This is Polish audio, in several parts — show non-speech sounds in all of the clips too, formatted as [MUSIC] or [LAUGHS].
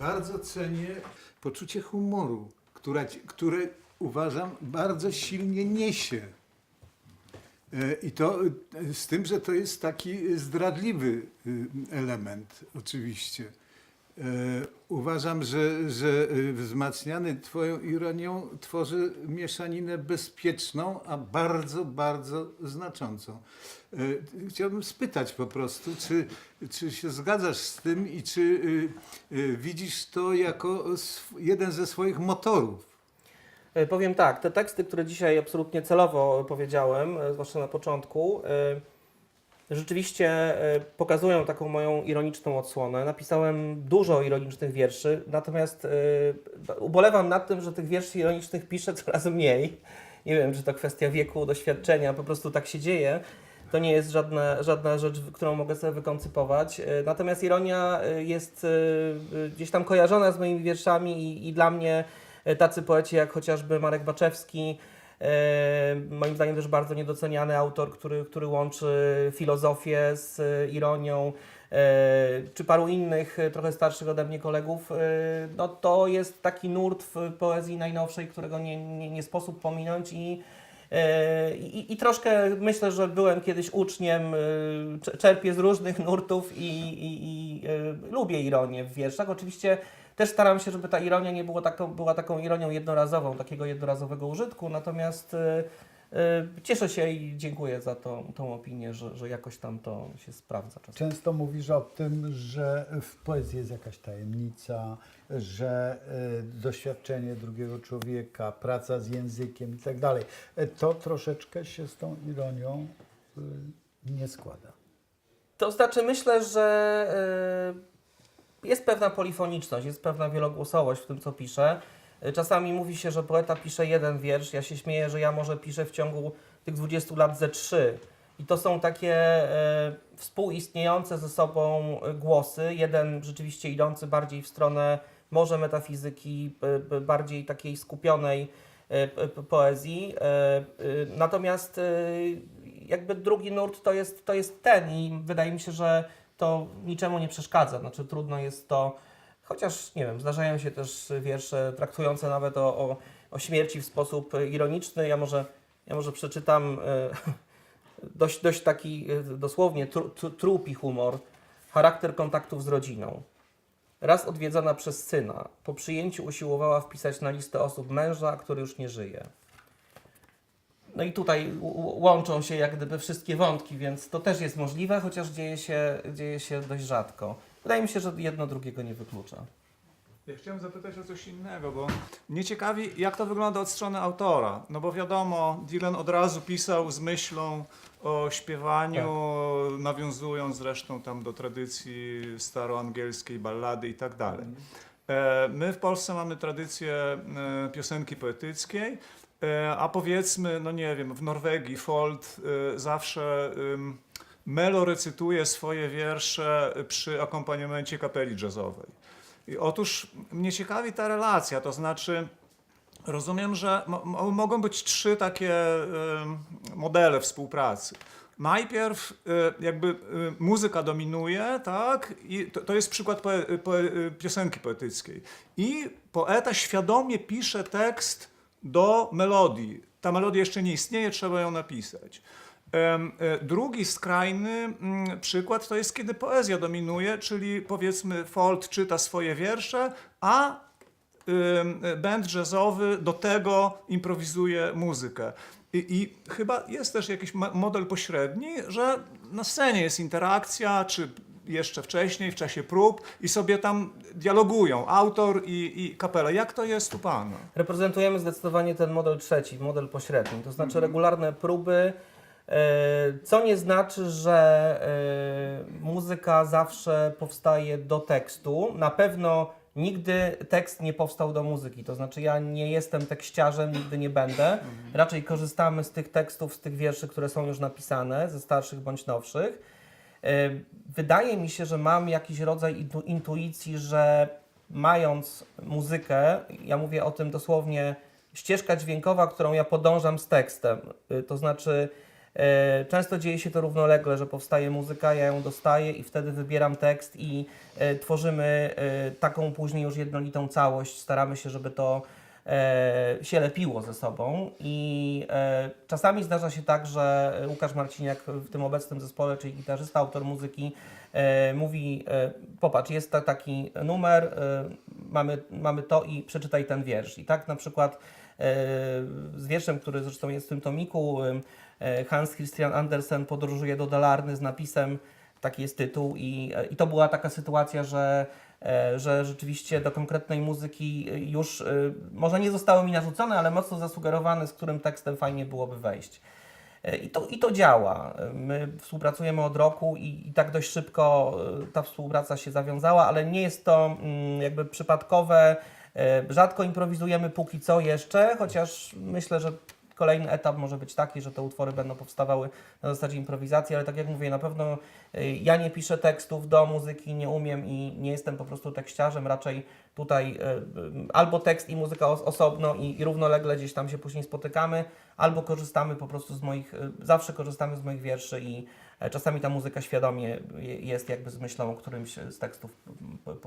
bardzo cenię poczucie humoru, która, ci- które uważam bardzo silnie niesie. E, I to e, z tym, że to jest taki zdradliwy y, element, oczywiście. E, Uważam, że, że y, wzmacniany Twoją ironią tworzy mieszaninę bezpieczną, a bardzo, bardzo znaczącą. E, Chciałbym spytać po prostu, czy, czy się zgadzasz z tym i czy y, y, widzisz to jako jeden ze swoich motorów? E, Powiem tak, te teksty, które dzisiaj absolutnie celowo powiedziałem, zwłaszcza na początku, rzeczywiście e, pokazują taką moją ironiczną odsłonę. Napisałem dużo ironicznych wierszy, natomiast e, ubolewam nad tym, że tych wierszy ironicznych piszę coraz mniej. Nie wiem, czy to kwestia wieku, doświadczenia, po prostu tak się dzieje. To nie jest żadna, żadna rzecz, którą mogę sobie wykoncypować. E, Natomiast ironia jest gdzieś tam kojarzona z moimi wierszami i, i dla mnie tacy poeci jak chociażby Marek Baczewski, moim zdaniem też bardzo niedoceniany autor, który, który łączy filozofię z e, ironią, e, czy paru innych e, trochę starszych ode mnie kolegów, e, no to jest taki nurt w poezji najnowszej, którego nie, nie, nie sposób pominąć i E, I, I troszkę myślę, że byłem kiedyś uczniem, e, cze- czerpię z różnych nurtów i, i, i e, lubię ironię w wierszach. Oczywiście też staram się, żeby ta ironia nie było taką, była taką ironią jednorazową, takiego jednorazowego użytku, natomiast e, e, cieszę się i dziękuję za to, tą opinię, że, że jakoś tam to się sprawdza czasem. Często mówisz o tym, że w poezji jest jakaś tajemnica, że y, doświadczenie drugiego człowieka, praca z językiem i tak dalej. E, To troszeczkę się z tą ironią y, nie składa. To znaczy, myślę, że y, jest pewna polifoniczność, jest pewna wielogłosowość w tym, co piszę. Y, Czasami mówi się, że poeta pisze jeden wiersz. Ja się śmieję, że ja może piszę w ciągu tych 20 lat ze trzy. I to są takie y, współistniejące ze sobą y, głosy. Jeden rzeczywiście idący bardziej w stronę może metafizyki, bardziej takiej skupionej p- poezji. Y, y, Natomiast y, jakby drugi nurt to jest, to jest ten i wydaje mi się, że to niczemu nie przeszkadza. Znaczy trudno jest to, chociaż nie wiem, zdarzają się też wiersze traktujące nawet o, o, o śmierci w sposób ironiczny. Ja może, ja może przeczytam y, [LAUGHS] dość, dość taki y, dosłownie tru, tru, trupi humor. Charakter kontaktów z rodziną. Raz odwiedzana przez syna, po przyjęciu usiłowała wpisać na listę osób męża, który już nie żyje. No i tutaj łączą się jak gdyby wszystkie wątki, więc to też jest możliwe, chociaż dzieje się, dzieje się dość rzadko. Wydaje mi się, że jedno drugiego nie wyklucza. Ja chciałem zapytać o coś innego, bo mnie ciekawi, jak to wygląda od strony autora. No bo wiadomo, Dylan od razu pisał z myślą o śpiewaniu, nawiązując zresztą tam do tradycji staroangielskiej, ballady i tak dalej. E, My w Polsce mamy tradycję e, piosenki poetyckiej, a powiedzmy, no nie wiem, w Norwegii Fold e, zawsze Melo recytuje swoje wiersze przy akompaniamencie kapeli jazzowej. I otóż mnie ciekawi ta relacja, to znaczy rozumiem, że mo- mo- mogą być trzy takie modele współpracy. Najpierw y, jakby y, muzyka dominuje, tak? I to, to jest przykład poe, piosenki poetyckiej. I poeta świadomie pisze tekst do melodii. Ta melodia jeszcze nie istnieje, trzeba ją napisać. E, Drugi skrajny mm, przykład to jest, kiedy poezja dominuje, czyli powiedzmy Fold czyta swoje wiersze, a band jazzowy do tego improwizuje muzykę. I, I chyba jest też jakiś model pośredni, że na scenie jest interakcja, czy jeszcze wcześniej, w czasie prób i sobie tam dialogują autor i, i kapela. Jak to jest u Pana? Reprezentujemy zdecydowanie ten model trzeci, model pośredni, to znaczy regularne próby, e, co nie znaczy, że e, muzyka zawsze powstaje do tekstu. Na pewno nigdy tekst nie powstał do muzyki, to znaczy ja nie jestem tekściarzem, nigdy nie będę. Raczej korzystamy z tych tekstów, z tych wierszy, które są już napisane, ze starszych bądź nowszych. E, Wydaje mi się, że mam jakiś rodzaj intu- intuicji, że mając muzykę, ja mówię o tym dosłownie, ścieżka dźwiękowa, którą ja podążam z tekstem, y, to znaczy E, Często dzieje się to równolegle, że powstaje muzyka, ja ją dostaję i wtedy wybieram tekst i e, tworzymy e, taką później już jednolitą całość. Staramy się, żeby to e, się lepiło ze sobą i e, czasami zdarza się tak, że Łukasz Marciniak w tym obecnym zespole, czyli gitarzysta, autor muzyki, e, mówi, e, popatrz, jest ta, taki numer, e, mamy, mamy to i przeczytaj ten wiersz. I tak na przykład e, z wierszem, który zresztą jest w tym tomiku, e, Hans Christian Andersen podróżuje do Dalarny z napisem, taki jest tytuł i, i to była taka sytuacja, że, e, że rzeczywiście do konkretnej muzyki już e, może nie zostały mi narzucone, ale mocno zasugerowane, z którym tekstem fajnie byłoby wejść. E, I to, I to działa. E, My współpracujemy od roku i, i tak dość szybko e, ta współpraca się zawiązała, ale nie jest to mm, jakby przypadkowe. E, Rzadko improwizujemy póki co jeszcze, chociaż myślę, że kolejny etap może być taki, że te utwory będą powstawały na zasadzie improwizacji, ale tak jak mówię, na pewno y, ja nie piszę tekstów do muzyki, nie umiem i nie jestem po prostu tekściarzem, raczej tutaj y, y, albo tekst i muzyka os- osobno i, równolegle gdzieś tam się później spotykamy, albo korzystamy po prostu z moich, zawsze korzystamy z moich wierszy i e, czasami ta muzyka świadomie je- jest jakby z myślą o którymś z tekstów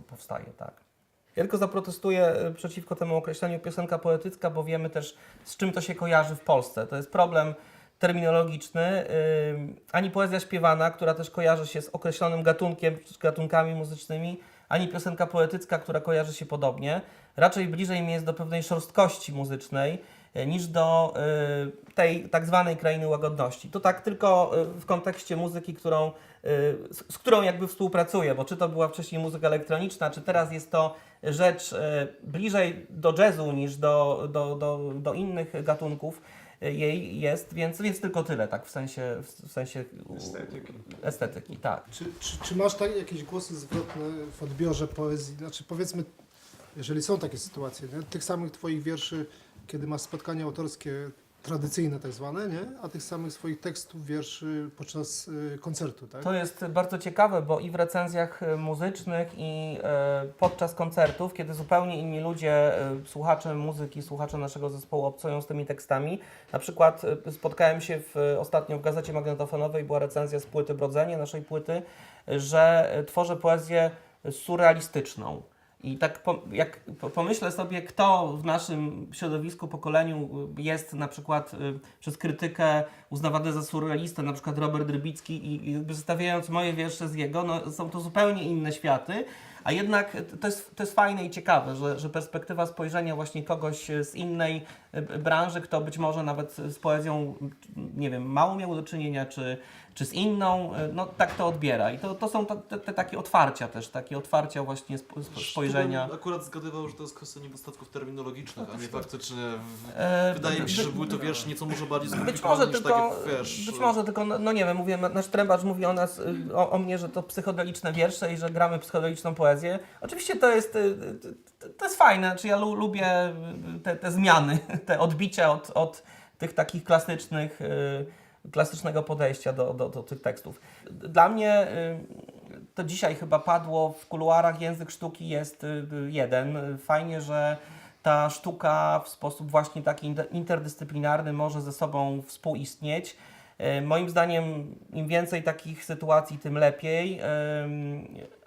powstaje, tak. Ja tylko zaprotestuję e, przeciwko temu określeniu piosenka poetycka, bo wiemy też z czym to się kojarzy w Polsce. To jest problem terminologiczny. Ym, Ani poezja śpiewana, która też kojarzy się z określonym gatunkiem, gatunkami muzycznymi, ani piosenka poetycka, która kojarzy się podobnie. Raczej bliżej mi jest do pewnej szorstkości muzycznej niż do y, tej tak zwanej krainy łagodności. To tak tylko y, w kontekście muzyki, którą, z, z którą jakby współpracuję, bo czy to była wcześniej muzyka elektroniczna, czy teraz jest to rzecz bliżej do jazzu niż do, do, do, do innych gatunków jej jest, więc, więc tylko tyle, tak w sensie, w, sensie Estetyki. estetyki, tak. Czy, czy, czy masz tak, jakieś głosy zwrotne w odbiorze poezji? Znaczy powiedzmy, jeżeli są takie sytuacje, nie? tych samych Twoich wierszy, kiedy masz spotkania autorskie tradycyjne tak zwane, nie? a tych samych swoich tekstów, wierszy podczas y, koncertu, tak? To jest bardzo ciekawe, bo i w recenzjach e, muzycznych, i e, podczas koncertów, kiedy zupełnie inni ludzie, słuchacze muzyki, słuchacze naszego zespołu obcują z tymi tekstami. Na przykład spotkałem się w, ostatnio w gazecie magnetofonowej, była recenzja z płyty Brodzenie, naszej płyty, że tworzę poezję surrealistyczną. I tak po, jak po- pomyślę sobie, kto w naszym środowisku, pokoleniu jest na przykład y, przez krytykę uznawany za surrealistę, na przykład Robert Rybicki i, i zestawiając moje wiersze z jego, no, są to zupełnie inne światy, a jednak to jest, to jest fajne i ciekawe, że, że perspektywa spojrzenia właśnie kogoś z innej branży, kto być może nawet z poezją, nie wiem, mało miał do czynienia, czy, czy z inną, y, no tak to odbiera. I to, to są te, te, takie otwarcia też, takie otwarcia właśnie spo, spo, spojrzenia. Bym akurat zgadywał, że to jest kwestia niedostatków terminologicznych, a nie faktycznie. w- E, Wydaje mi się, że by- były to wiersze nieco może bardziej Być może skomplikowane niż tylko, takie wiesz. być może tylko, no, no nie wiem, mówię, nasz trębacz mówi o nas, y, o, o mnie, że to psychodeliczne wiersze i że gramy psychodeliczną poezję. Oczywiście to jest, y, y, to jest fajne, czy ja lu, lubię y, te, te zmiany, [LAUGHS] te odbicia od, od tych takich klasycznych, y, klasycznego podejścia do, do, do tych tekstów. Dla mnie y, to dzisiaj chyba padło w kuluarach, język sztuki jest jeden. Fajnie, że ta sztuka w sposób właśnie taki inter- interdyscyplinarny może ze sobą współistnieć. Moim zdaniem im więcej takich sytuacji, tym lepiej.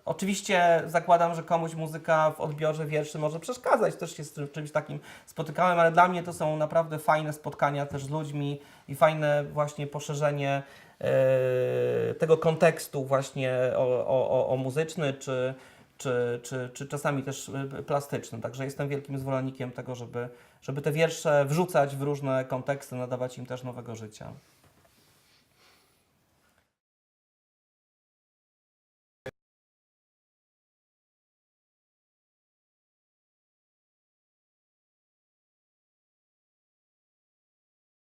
Oczywiście zakładam, że komuś muzyka w odbiorze wierszy może przeszkadzać, też się z czymś takim spotykałem, ale dla mnie to są naprawdę fajne spotkania też z ludźmi i fajne właśnie poszerzenie e, tego kontekstu właśnie o, o, o, muzyczny, czy, czy, czy, czy czasami też y, plastyczny. Także jestem wielkim zwolennikiem tego, żeby, żeby te wiersze wrzucać w różne konteksty, nadawać im też nowego życia.